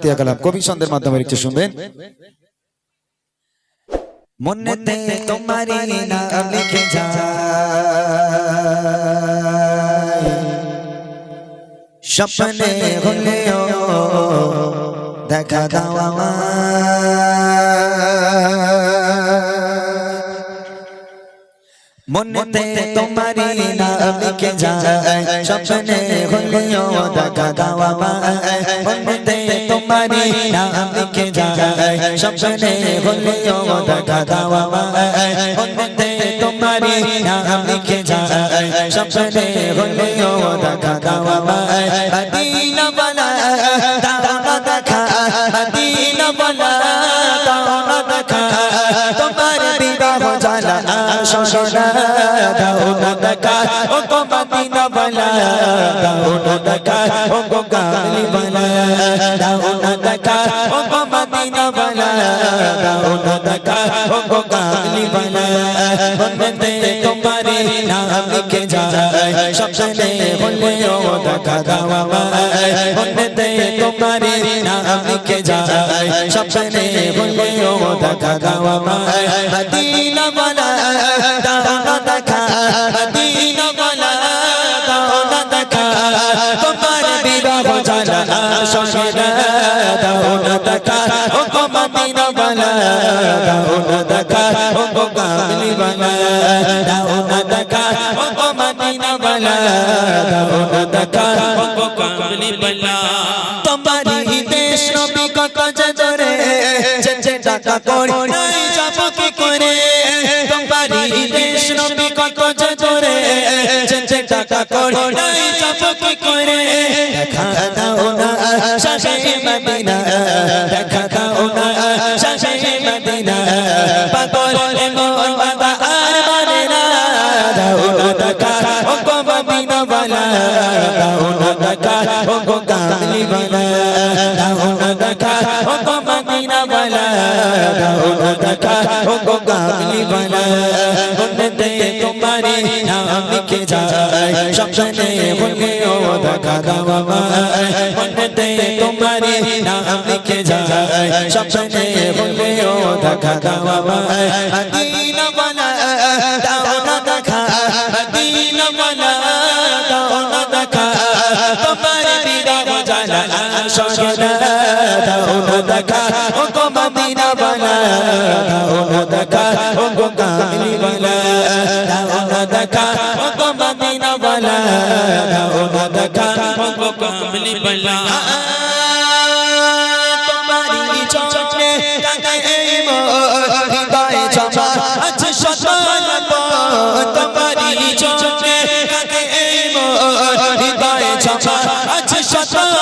বাক্তিয়া কালাম কবি সন্দের মাধ্যমে একটু শুনবেন। মনেতে তোমারি নাম লিখে স্বপ্নে হলেও দেখা দাও মনেতে তোমারি লিখে যায়। স্বপ্নে হলেও দেখা দাও মনেতে তোমারি নাম লিখে যায়, স্বপ্নে হলেও দেখা দাও আমার তোমারি নাম লিখে যায়, স্বপ্নে হলেও দেখা দাও আমার মদিনা বালা দাও দেখা মদিনা বালা দাও দেখা। তোমার বিবাহ জানা শোনা দাও দেখা। ও বালা দাও না দেখা, ও গো কামলি বালা দাও না দেখা, ও গো মদিনা বালা দাও না দেখা, ও গো কামলি বালা বন্দে তোমারে নাম লিখে যায়, স্বপ্নে হলেও দেখা দাও আমায়। বন্দে তোমারে নাম লিখে যায়, স্বপ্নে হলেও দেখা দাও আমায়। মদিনা বালা দাও না দেখা, মদিনা জানা সঙ্গে দাও না দেখা। দেশ কত জরে যে যে করি নাই যাব করি নাই যাব কি করে। দেখা দাও না শাশে মদিনা দেখা দাও না শাশে মদিনা। পাগল মন বাবা আর মানে না। দাও না দেখা ও গো মদিনা বালা। দাও না দেখা ও গো কামলি বালা। দাও না দেখা ও গো মদিনা বালা। দাও না দেখা ও গো কামলি বালা। তোমারি নাম লিখে যায়? স্বপ্নে হলেও দেখা দাও আমায়। বন্দে তোমারি নাম লিখে যায়। স্বপ্নে হলেও দেখা দেখা। দাও না দেখা। ও গো মদিনা বালা দেখা। ও গো বালা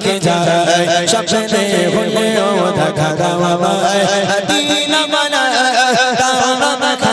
লিখে যায় স্বপ্নে হলেও দেখা দাও আমায়। মদিনা বালা দাও দেখা।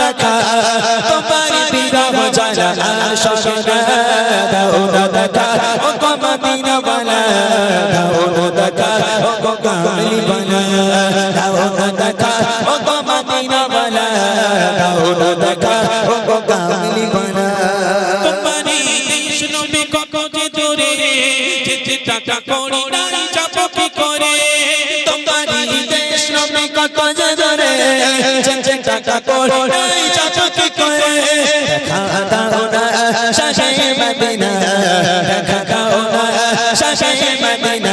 দেখা। দেখা। দেখা। দেখা। টাকা করি নাই যাব কি করে? তোমারি দেশ নামে কত যে ধরে যে টাকা করে নাই যাব কি করে? দেখা দাও না শাশে মদিনা। দেখা দাও না শাশে মদিনা।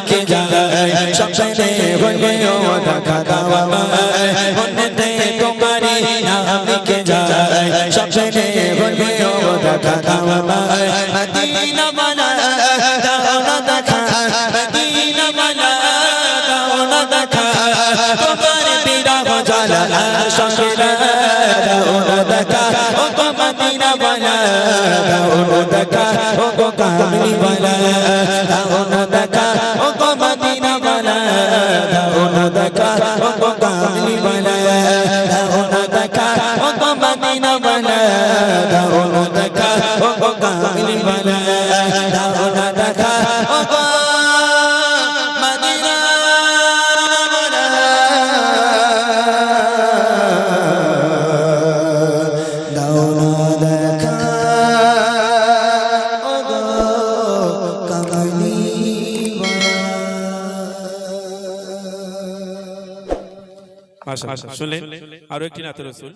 কে জ্বালায় সকালে হয়েও দেখা দাওয়া মনেতে তোমারি নামকে জ্বালায় সকালে হয়েও দেখা দাওয়া মদিনা মানা দাওনা দেখা মদিনা মানা দাওনা দেখা তোমার বিরাহ জ্বালা সকালে দাওনা দেখা ও মদিনা মানা দাওনা দেখা ও কামলি মানা মাশাআল্লাহ শুনলেন আরও একটি নাতের রসুল।